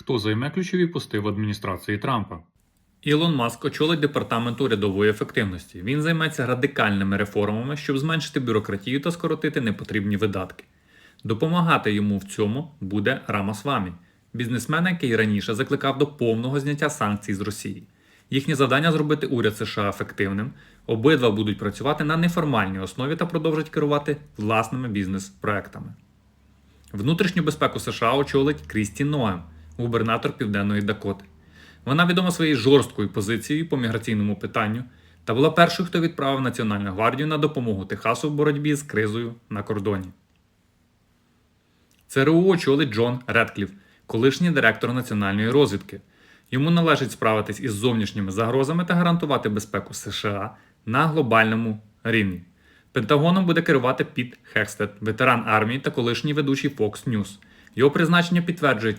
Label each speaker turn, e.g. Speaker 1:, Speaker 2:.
Speaker 1: Хто займе ключові пости в адміністрації Трампа? Ілон Маск очолить департамент урядової ефективності. Він займеться радикальними реформами, щоб зменшити бюрократію та скоротити непотрібні видатки. Допомагати йому в цьому буде Рамасвамі, бізнесмен, який раніше закликав до повного зняття санкцій з Росії. Їхнє завдання зробити уряд США ефективним. Обидва будуть працювати на неформальній основі та продовжать керувати власними бізнес-проектами. Внутрішню безпеку США очолить Крісті Ноем, губернатор Південної Дакоти. Вона відома своєю жорсткою позицією по міграційному питанню та була першою, хто відправив Національну гвардію на допомогу Техасу в боротьбі з кризою на кордоні. ЦРУ очолить Джон Редкліф, колишній директор національної розвідки. Йому належить справитись із зовнішніми загрозами та гарантувати безпеку США на глобальному рівні. Пентагоном буде керувати Піт Хекстед, ветеран армії та колишній ведучий Fox News. Його призначення підтверджує